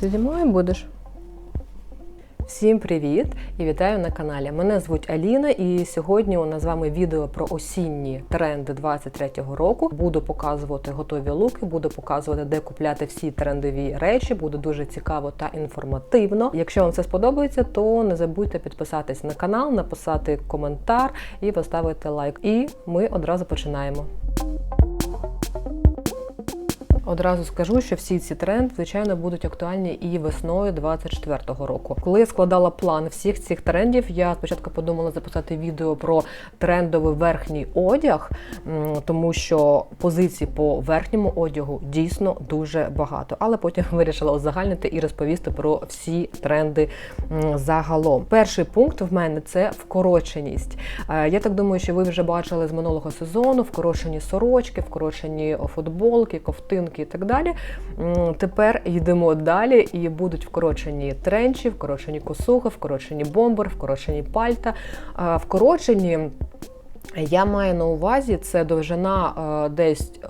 Ти зі мною будеш? Всім привіт і вітаю на каналі. Мене звуть Аліна, і сьогодні у нас з вами відео про осінні тренди 23-го року. Буду показувати готові луки, буду показувати, де купляти всі трендові речі. Буде дуже цікаво та інформативно. Якщо вам це сподобається, то не забудьте підписатись на канал, написати коментар і поставити лайк. І ми одразу починаємо. Одразу скажу, що всі ці тренди, звичайно, будуть актуальні і весною 24-го року. Коли я складала план всіх цих трендів, я спочатку подумала записати відео про трендовий верхній одяг, тому що позицій по верхньому одягу дійсно дуже багато. Але потім вирішила узагальнити і розповісти про всі тренди загалом. Перший пункт в мене це вкороченість. Е, Я так думаю, що ви вже бачили з минулого сезону вкорочені сорочки, вкорочені футболки, ковтинки і так далі. Тепер йдемо далі і будуть вкорочені тренчі, вкорочені косухи, вкорочені бомбер, вкорочені пальта, вкорочені. Я маю на увазі це довжина е, десь е,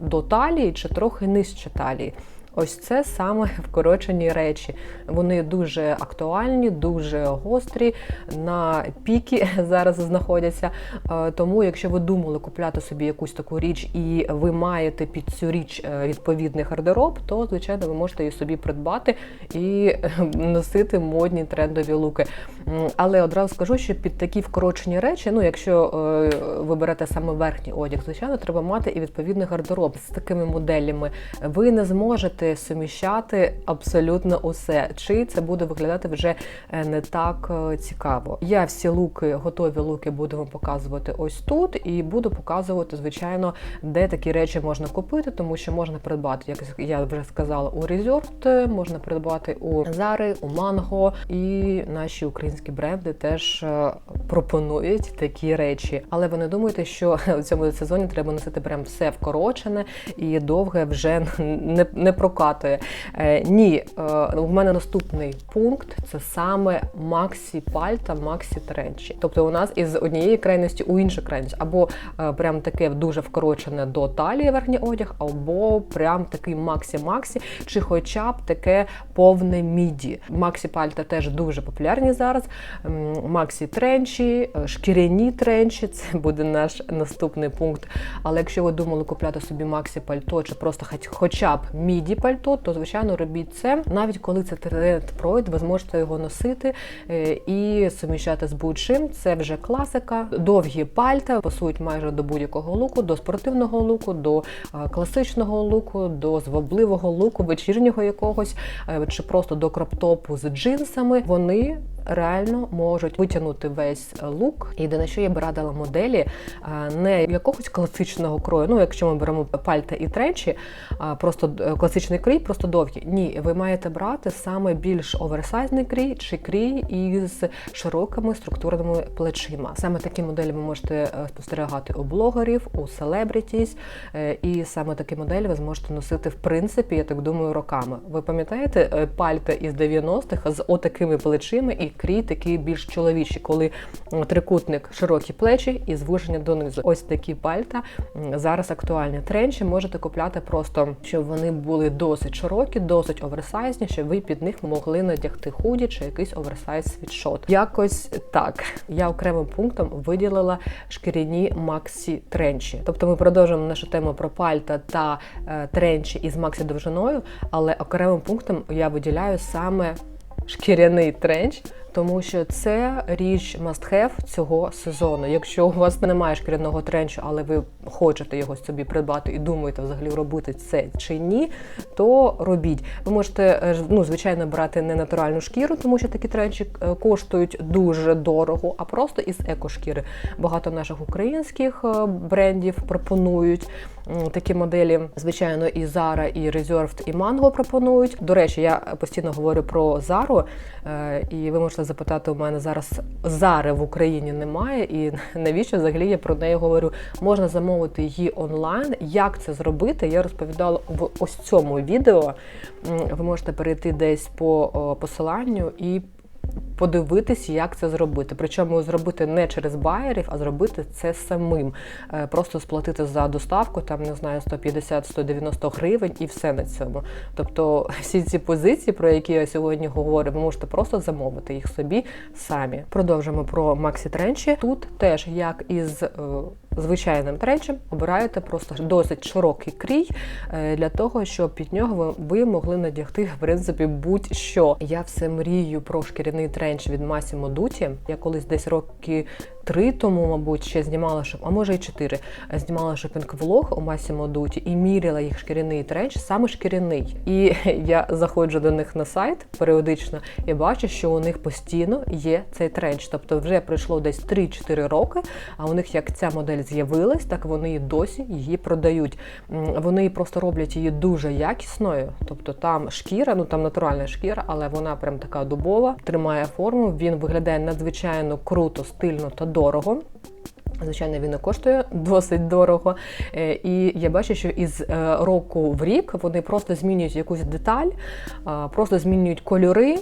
до талії чи трохи нижче талії. Ось це саме вкорочені речі. Вони дуже актуальні, дуже гострі, на піки зараз знаходяться. Е, Тому, якщо ви думали купляти собі якусь таку річ, і ви маєте під цю річ е, відповідний гардероб, то звичайно ви можете її собі придбати і носити модні трендові луки. Але одразу скажу, що під такі вкорочені речі, ну якщо е, ви берете саме верхній одяг, звичайно, треба мати і відповідний гардероб з такими моделями. Ви не зможете суміщати абсолютно усе, чи це буде виглядати вже е, не так е, цікаво. Я всі луки, готові луки буду вам показувати ось тут, і буду показувати, звичайно, де такі речі можна купити, тому що можна придбати, як я вже сказала, у Reserved, можна придбати у Zara, у Mango, і наші українські бренди теж е, пропонують такі речі. Але ви не думайте, що у цьому сезоні треба носити прям все вкорочене і довге вже не, не прокатує. Е, ні, е, у мене наступний пункт це саме Максі Пальта, Максі Тренчі. Тобто у нас із однієї крайності у іншу крайність, або прям таке дуже вкорочене до талії верхній одяг, або прям такий Максі-Максі, чи хоча б таке повне міді. Максі Пальта теж дуже популярні зараз. Максі Тренчі, е, шкіряні тренчі це буде наш наступний пункт. Але якщо ви думали купляти собі Максі пальто, чи просто хоча б міді пальто, то звичайно робіть це. Навіть коли це тренд пройде, ви зможете його носити е, і суміщати з будь-чим. Це вже класика. Довгі пальта пасують майже до будь-якого луку, до спортивного луку, до е, класичного луку, до звабливого луку, вечірнього якогось, чи просто до кроптопу з джинсами. Вони реально можуть витягнути весь лук. Єдине, що я б радила моделі не якогось класичного крою. Ну, якщо ми беремо пальта і тренчі, а, просто е, класичний крій, просто довгі. Ні, ви маєте брати саме більш оверсайзний крій чи крій із широкими структурними плечима. Саме такі моделі ви можете е, спостерігати у блогерів, у селебрітіс, е, і саме такі моделі ви зможете носити в принципі, я так думаю, роками. Ви пам'ятаєте пальта із 90-х з отакими плечима і крій такий більш чоловічий, коли трикутник широкі плечі і звуження донизу. Ось такі пальта зараз актуальні. Тренчі можете купляти просто, щоб вони були досить широкі, досить оверсайзні, щоб ви під них могли надягти худі чи якийсь оверсайз світшот. Якось так. Я окремим пунктом виділила шкіряні максі тренчі. Тобто ми продовжуємо нашу тему про пальта та е, тренчі із максі довжиною, але окремим пунктом я виділяю саме шкіряний тренч, тому що це річ must have цього сезону. Якщо у вас немає шкіряного тренчу, але ви хочете його собі придбати і думаєте взагалі робити це чи ні, то робіть. Ви можете, е, ну, звичайно, брати не натуральну шкіру, тому що такі тренчі е, коштують дуже дорого, а просто із екошкіри. Багато наших українських е, брендів пропонують такі моделі. Звичайно, і Zara, і Reserved, і Mango пропонують. До речі, я постійно говорю про Zara, е, і ви можете запитати у мене зараз Зари в Україні немає, і навіщо взагалі я про неї говорю? Можна замовити її онлайн. Як це зробити? Я розповідала в ось цьому відео. Ви можете перейти десь по посиланню і подивитись, як це зробити. Причому зробити не через байерів, а зробити це самим. Е, Просто сплатити за доставку, там не знаю, 150-190 гривень і все на цьому. Тобто всі ці позиції, про які я сьогодні говорю, ви можете просто замовити їх собі самі. Продовжимо про Максі Тренчі. Тут теж як із е, звичайним тренчем обираєте просто досить широкий крій е, для того, щоб під нього ви, могли надягти в принципі будь-що. Я все мрію про шкіряний тренч від Massimo Dutti. Я колись десь роки три тому, мабуть, ще знімала шоп, а може і чотири. Знімала шопінг-влог у Massimo Dutti і міряла їх шкіряний тренч, саме шкіряний. І я заходжу до них на сайт періодично і бачу, що у них постійно є цей тренч. Тобто вже пройшло десь 3-4 роки. А у них як ця модель з'явилась, так вони і досі її продають. Вони просто роблять її дуже якісною. Тобто там шкіра, ну там натуральна шкіра, але вона прям така дубова, тримає форму. Він виглядає надзвичайно круто, стильно та дорого. Звичайно, він і коштує досить дорого. Е, І я бачу, що із е, року в рік вони просто змінюють якусь деталь, просто змінюють кольори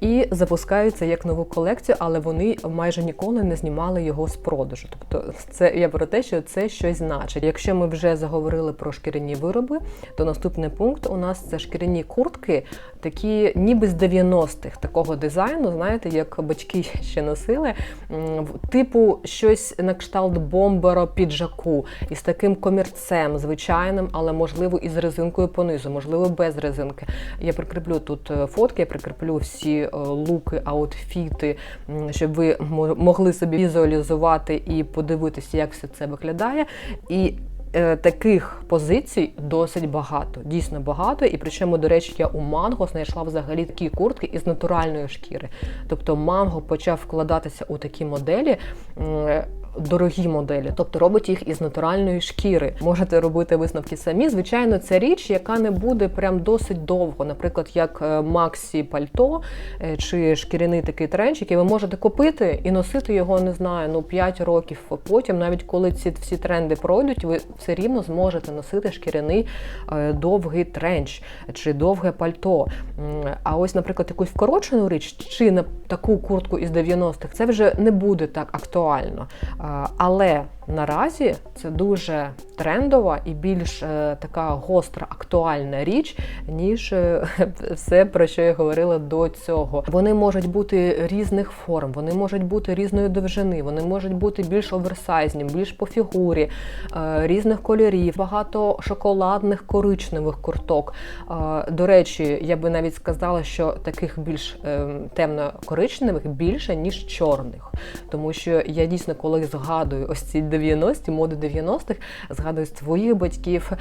і запускаються як нову колекцію, але вони майже ніколи не знімали його з продажу. Тобто, це я про те, що це щось значить. Якщо ми вже заговорили про шкіряні вироби, то наступний пункт у нас це шкіряні куртки, такі ніби з 90-х такого дизайну, знаєте, як батьки ще носили, типу щось на кшталт бомбера піджаку із таким комірцем звичайним, але можливо із резинкою понизу, можливо, без резинки. Я прикріплю тут е, фотки, я прикріплю всі е, луки, аутфіти, щоб ви мо- могли собі візуалізувати і подивитися, як все це виглядає. І таких позицій досить багато, дійсно багато. І причому, до речі, я у манго знайшла взагалі такі куртки із натуральної шкіри. Тобто манго почав вкладатися у такі моделі. Дорогі моделі, тобто робить їх із натуральної шкіри. Можете робити висновки самі. Звичайно, це річ, яка не буде прям досить довго. Наприклад, як е, Максі пальто е, чи шкіряний такий тренч, який ви можете купити і носити його, не знаю, ну 5 років. Потім, навіть коли ці всі тренди пройдуть, ви все рівно зможете носити шкіряний е, довгий тренч чи довге пальто. А ось, наприклад, якусь вкорочену річ чи на таку куртку із 90-х, це вже не буде так актуально. Але наразі це дуже трендова і більш е, така гостра, актуальна річ, ніж е, все, про що я говорила до цього. Вони можуть бути різних форм, вони можуть бути різної довжини, вони можуть бути більш оверсайзні, більш по фігурі, е, різних кольорів, багато шоколадних коричневих курток. Е, До речі, я би навіть сказала, що таких більш е, темно-коричневих більше, ніж чорних. Тому що я дійсно, коли згадую ось ці 90-ті, моди 90-х, згадую своїх батьків,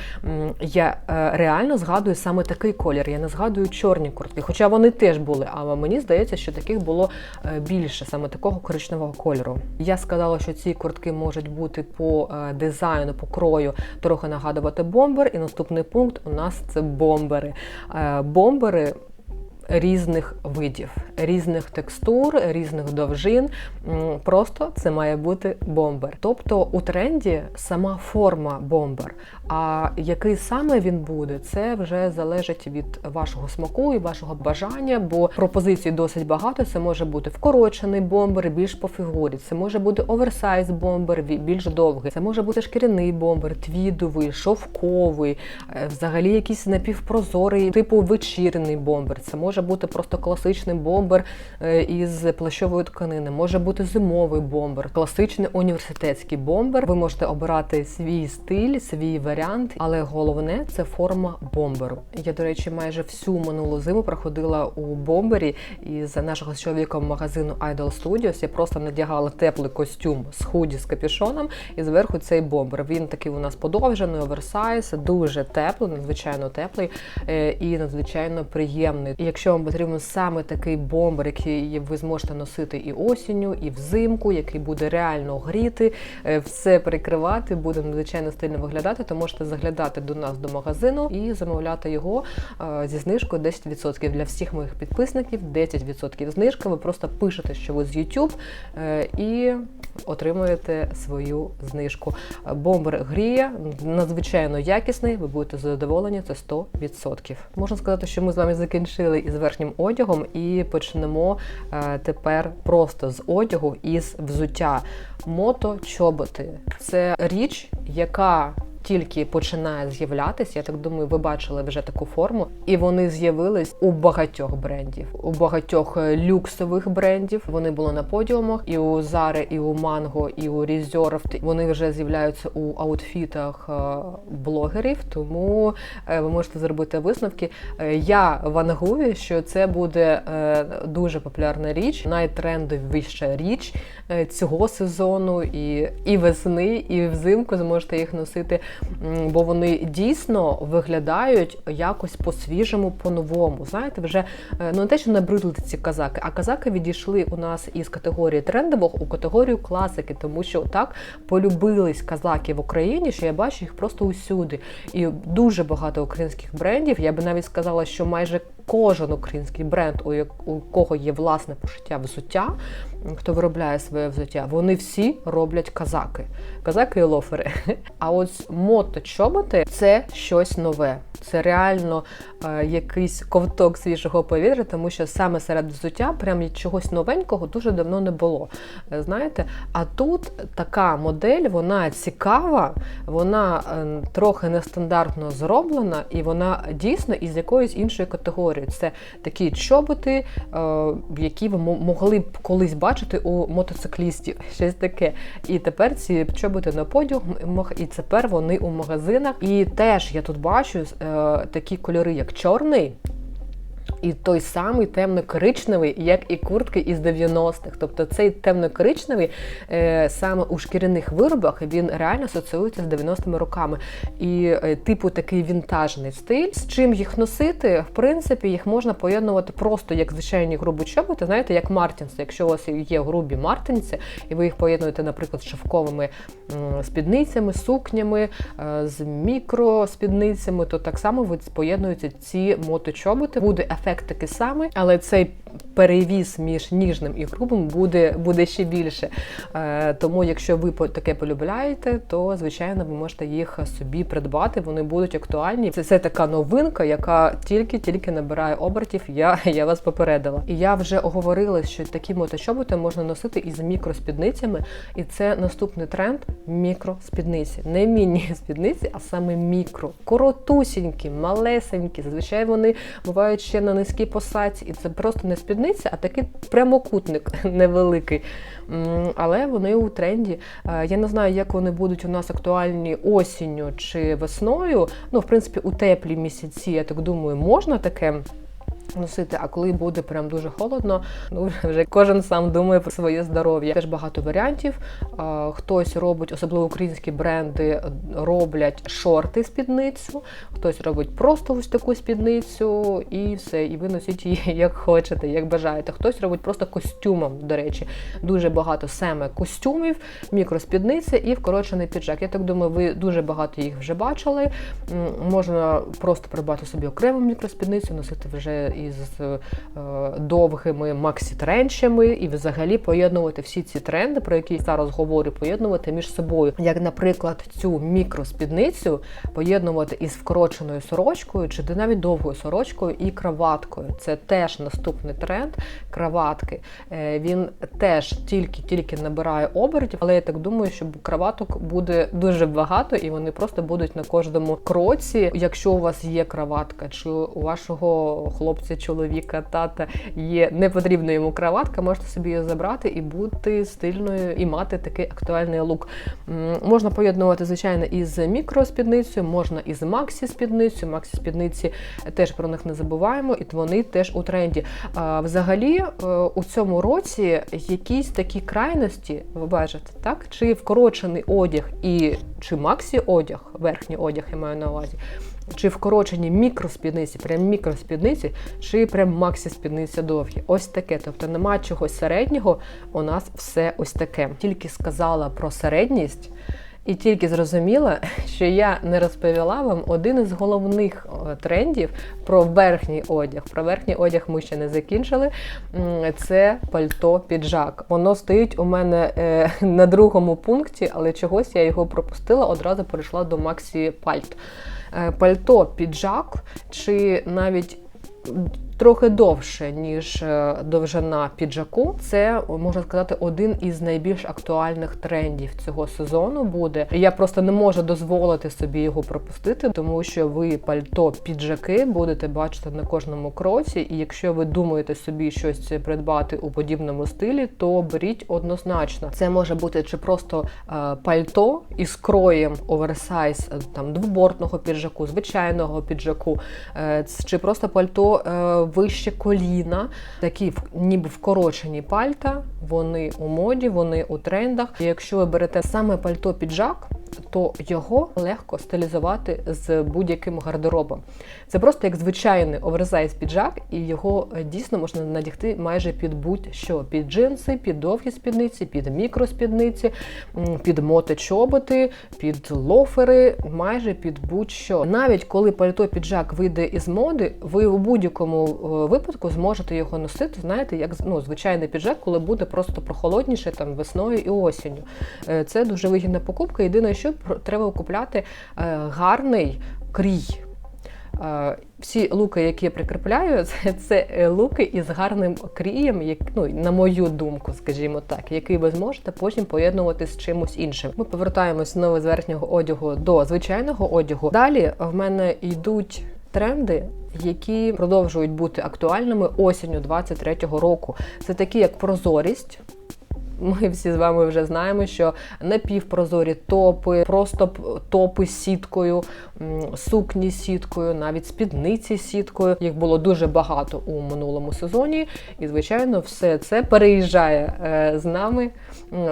я е, реально згадую саме такий колір. Я не згадую чорні куртки, хоча вони теж були, але мені здається, що таких було е, більше, саме такого коричневого кольору. Я сказала, що ці куртки можуть бути по е, дизайну, по крою трохи нагадувати бомбер. І наступний пункт у нас це бомбери. Бомбери різних видів, різних текстур, різних довжин. Просто це має бути бомбер. Тобто у тренді сама форма бомбер. А який саме він буде, це вже залежить від вашого смаку і вашого бажання, бо пропозицій досить багато. Це може бути вкорочений бомбер, більш по фігурі. Це може бути оверсайз бомбер, більш довгий. Це може бути шкіряний бомбер, твідовий, шовковий, е, взагалі якийсь напівпрозорий, типу вечірний бомбер. Це може бути просто класичний бомбер е, із плащової тканини, може бути зимовий бомбер, класичний університетський бомбер. Ви можете обирати свій стиль, свій варіант, але головне це форма бомберу. Я, до речі, майже всю минулу зиму проходила у бомбері із нашого чоловіком магазину Idol Studios. Я просто надягала теплий костюм з худі з капюшоном і зверху цей бомбер. Він такий у нас подовжений, оверсайз, дуже теплий, надзвичайно теплий е, і надзвичайно приємний. І якщо вам потрібен саме такий бомбер, який ви зможете носити і осінню, і взимку, який буде реально гріти, е, все прикривати, буде надзвичайно стильно виглядати, то можете заглядати до нас до магазину і замовляти його е, зі знижкою 10% для всіх моїх підписників. 10% знижка. Ви просто пишете, що ви з YouTube, е, і отримуєте свою знижку. Бомбер гріє, надзвичайно якісний, ви будете задоволені, це 100%. Можна сказати, що ми з вами закінчили із верхнім одягом і почнемо е, тепер просто з одягу із взуття. Мото чоботи це річ, яка тільки починає з'являтися. Я так думаю, ви бачили вже таку форму, і вони з'явились у багатьох брендів, у багатьох е, люксових брендів. Вони були на подіумах і у Zara, і у Mango, і у Reserved. Вони вже з'являються у аутфітах е, блогерів. Тому е, ви можете зробити висновки. Я вангую, що це буде дуже популярна річ, найтрендовіша річ цього сезону, і і весни, і взимку зможете їх носити бо вони дійсно виглядають якось по-свіжому, по-новому. Знаєте, вже е, ну не те, що набридли ці казаки, а казаки відійшли у нас із категорії трендових у категорію класики, тому що так полюбились казаки в Україні, що я бачу їх просто усюди. І дуже багато українських брендів. Я би навіть сказала, що майже кожен український бренд, у кого є власне пошиття взуття, хто виробляє своє взуття, вони всі роблять казаки. Казаки і лофери. А ось моточоботи це щось нове. Це реально е, якийсь ковток свіжого повітря, тому що саме серед взуття прям чогось новенького дуже давно не було. Е, знаєте, а тут така модель, вона цікава, вона е, трохи нестандартно зроблена, і вона дійсно із якоїсь іншої категорії. Це такі чоботи, е, які ви могли б колись бачити у мотоциклістів. Щось таке. І тепер ці чоботи на подіумах, і тепер вони у магазинах. І теж я тут бачу е, такі кольори, як чорний. І той самий темно-коричневий, як і куртки із 90-х. Тобто цей темно-коричневий е, саме у шкіряних виробах він реально асоціюється з 90-ми роками. І е, типу такий вінтажний стиль. З чим їх носити, в принципі, їх можна поєднувати просто як звичайні грубі чоботи, знаєте, як мартінси. Якщо у вас є грубі мартинці, і ви їх поєднуєте, наприклад, з шовковими спідницями, сукнями, е, з мікроспідницями, то так само ви поєднуєте ці моточоботи. Буде ефект такий самий, але цей перевіз між ніжним і грубим буде буде ще більше. Е, Тому, якщо ви таке полюбляєте, то звичайно ви можете їх собі придбати. Вони будуть актуальні. Це це така новинка, яка тільки-тільки набирає обертів. Я я вас попередила. І я вже оговорила, що такі моточоботи можна носити із мікроспідницями, і це наступний тренд мікроспідниці. Не міні-спідниці, а саме мікро. Коротусінькі, малесенькі. Зазвичай вони бувають ще на низькій посадці, і це просто не спідниця, а такий прямокутник невеликий. Але вони у тренді. Е, я не знаю, як вони будуть у нас актуальні осінню чи весною. Ну, в принципі, у теплі місяці, я так думаю, можна таке носити, а коли буде прям дуже холодно, ну вже кожен сам думає про своє здоров'я. Теж багато варіантів. Хтось робить, особливо українські бренди, роблять шорти спідницю, хтось робить просто ось таку спідницю і все. І ви носіть її як хочете, як бажаєте. Хтось робить просто костюмом, до речі, дуже багато саме костюмів, мікроспідниця і вкорочений піджак. Я так думаю, ви дуже багато їх вже бачили. Можна просто придбати собі окрему мікроспідницю, носити вже із е, довгими максі-тренчами і взагалі поєднувати всі ці тренди, про які я зараз говорю, поєднувати між собою. Як, наприклад, цю мікроспідницю поєднувати із вкороченою сорочкою, чи навіть довгою сорочкою і краваткою. Це теж наступний тренд краватки. Е, він теж тільки-тільки набирає обертів, але я так думаю, що краваток буде дуже багато, і вони просто будуть на кожному кроці. Якщо у вас є краватка, чи у вашого хлопця хлопця, чоловіка, тата є не потрібна йому краватка, можете собі її забрати і бути стильною і мати такий актуальний лук. Можна поєднувати, звичайно, із мікроспідницею, можна із максі-спідницею. Максі-спідниці теж про них не забуваємо, і вони теж у тренді. Взагалі, е, у цьому році якісь такі крайності, ви бачите, так? Чи вкорочений одяг і чи максі-одяг, верхній одяг я маю на увазі чи вкорочені мікроспідниці, прям мікроспідниці, чи прям максі-спідниці довгі. Ось таке. Тобто нема чогось середнього, у нас все ось таке. Тільки сказала про середність. І тільки зрозуміла, що я не розповіла вам один із головних е, трендів про верхній одяг. Про верхній одяг ми ще не закінчили. Це пальто піджак. Воно стоїть у мене е, на другому пункті, але чогось я його пропустила, одразу перейшла до Максі Пальт. Е, Пальто піджак, чи навіть трохи довше, ніж е, довжина піджаку. Це можна сказати один із найбільш актуальних трендів цього сезону буде. Я просто не можу дозволити собі його пропустити, тому що ви пальто піджаки будете бачити на кожному кроці. І якщо ви думаєте собі щось придбати у подібному стилі, то беріть однозначно. Це може бути чи просто е, пальто із кроєм оверсайз там двобортного піджаку, звичайного піджаку, е, чи просто пальто вище коліна, такі ніби вкорочені пальта. Вони у моді, вони у трендах. І якщо ви берете саме пальто піджак, то його легко стилізувати з будь-яким гардеробом. Це просто як звичайний оверсайз піджак, і його е, дійсно можна надягти майже під будь-що: під джинси, під довгі спідниці, під мікроспідниці, під моточоботи, під лофери, майже під будь-що. Навіть коли пальто піджак вийде із моди, ви у будь-якому е, випадку зможете його носити, знаєте, як ну, звичайний піджак, коли буде просто прохолодніше там весною і осінню. Е, Це дуже вигідна покупка. Єдине, що треба купляти е, гарний крій. Е, Всі луки, які я прикріпляю, це, це е, луки із гарним крієм, як, ну, на мою думку, скажімо так, який ви зможете потім поєднувати з чимось іншим. Ми повертаємось знову з верхнього одягу до звичайного одягу. Далі в мене йдуть тренди. Які продовжують бути актуальними осінню 23-го року. Це такі як прозорість, ми всі з вами вже знаємо, що напівпрозорі топи, просто топи з сіткою, сукні з сіткою, навіть спідниці з сіткою. Їх було дуже багато у минулому сезоні, і звичайно, все це переїжджає е, з нами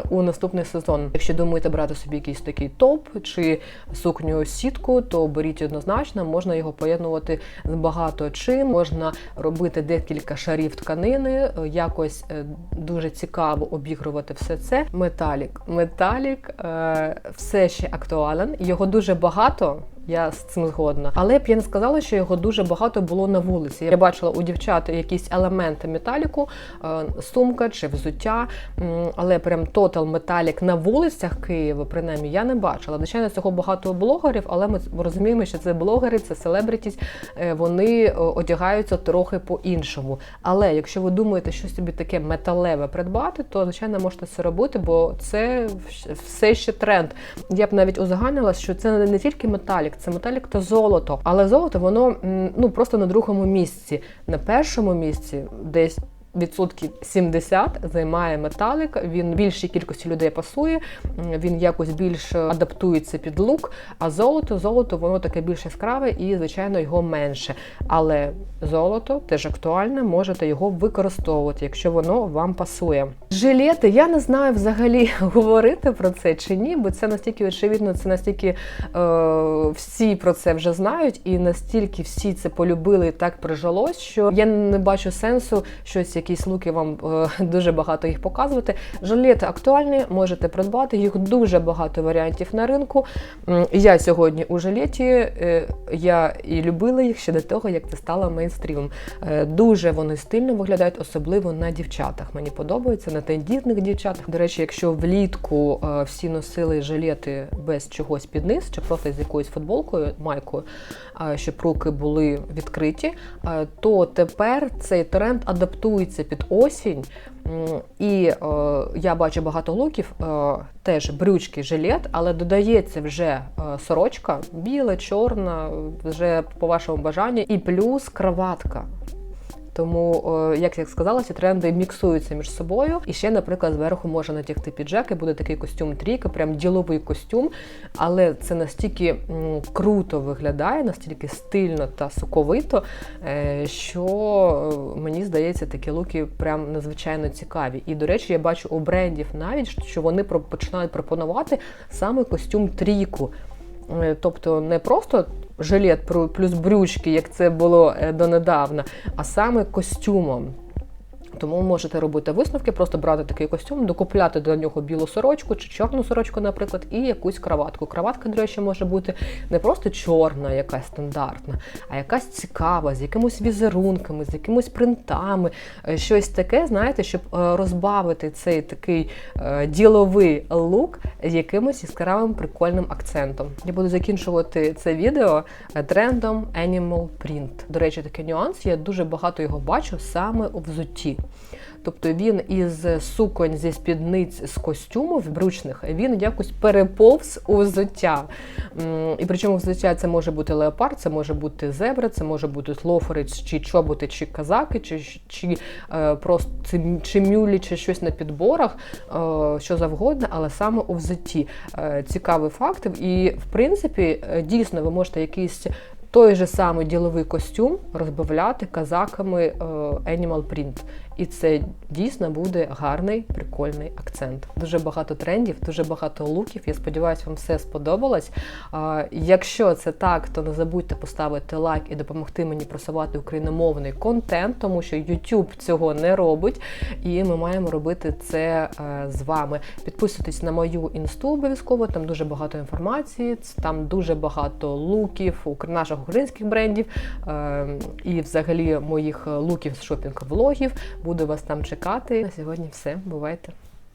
у наступний сезон. Якщо думаєте брати собі якийсь такий топ чи сукню з сітку, то беріть однозначно, можна його поєднувати з багато чим. Можна робити декілька шарів тканини, е, якось е, дуже цікаво обігрувати все це. Металік. Металік е, все ще актуален, його дуже багато. Я з цим згодна. Але б я не сказала, що його дуже багато було на вулиці. Я бачила у дівчат якісь елементи металіку, е, сумка чи взуття, але прям тотал металік на вулицях Києва, принаймні, я не бачила. Звичайно, цього багато блогерів, але ми розуміємо, що це блогери, це селебритість, е, вони е, одягаються трохи по-іншому. Але якщо ви думаєте, що собі таке металеве придбати, то звичайно можете це робити, бо це все ще тренд. Я б навіть узагальнила, що це не тільки металік, це металік та золото. Але золото воно ну просто на другому місці. На першому місці десь. Відсотків 70 займає металик. Він більшій кількості людей пасує, він якось більш адаптується під лук. А золото, золото, воно таке більш яскраве і, звичайно, його менше. Але золото теж актуальне, можете його використовувати, якщо воно вам пасує. Жилети, я не знаю взагалі говорити про це чи ні, бо це настільки очевидно, це настільки е, всі про це вже знають, і настільки всі це полюбили і так прижилось, що я не бачу сенсу щось, якісь луки вам е, дуже багато їх показувати. Жилети актуальні, можете придбати, їх дуже багато варіантів на ринку. Я сьогодні у жилеті, е, я і любила їх ще до того, як це стало мейнстрімом. Е, Дуже вони стильно виглядають, особливо на дівчатах. Мені подобається на тендітних дівчатах. До речі, якщо влітку всі носили жилети без чогось під низ, чи просто з якоюсь футболкою, майкою, щоб руки були відкриті, то тепер цей тренд адаптується під осінь. І е, я бачу багато луків, е, теж брючки, жилет, але додається вже е, сорочка, біла, чорна, вже по вашому бажанню, і плюс краватка. Тому, е, як я сказала, ці тренди міксуються між собою. І ще, наприклад, зверху можна натягти піджак, і буде такий костюм трійка, прям діловий костюм. Але це настільки круто виглядає, настільки стильно та соковито, е, що е, мені здається, такі луки прям надзвичайно цікаві. І, до речі, я бачу у брендів навіть, що вони починають пропонувати саме костюм трійку. Тобто не просто жилет плюс брючки, як це було е, донедавна, а саме костюмом. Тому можете робити висновки, просто брати такий костюм, докупляти до нього білу сорочку чи чорну сорочку, наприклад, і якусь краватку. Краватка, до речі, може бути не просто чорна, якась стандартна, а якась цікава, з якимось візерунками, з якимось принтами, е, щось таке, знаєте, щоб е, розбавити цей такий е, діловий лук якимось яскравим прикольним акцентом. Я буду закінчувати це відео трендом Animal Print. До речі, такий нюанс. Я дуже багато його бачу саме у взутті. Тобто він із суконь зі спідниць з костюмів брючних він якось переповз у взуття. І причому взуття це може бути леопард, це може бути зебра, це може бути лофери, чи чоботи, чи казаки, чи, чи е, просто чи, чи мюлі, чи щось на підборах, е, що завгодно, але саме у взутті. Е, цікавий факт. І в принципі, е, дійсно, ви можете якийсь. Той же самий діловий костюм розбавляти казаками е, Animal Print. І це дійсно буде гарний, прикольний акцент. Дуже багато трендів, дуже багато луків. Я сподіваюся, вам все сподобалось. Якщо це так, то не забудьте поставити лайк і допомогти мені просувати україномовний контент, тому що YouTube цього не робить, і ми маємо робити це е, з вами. Підписуйтесь на мою інсту обов'язково, там дуже багато інформації, там дуже багато луків, наших українських брендів е, і взагалі моїх луків з шопінг-влогів. Буду вас там чекати. На сьогодні все. Бувайте!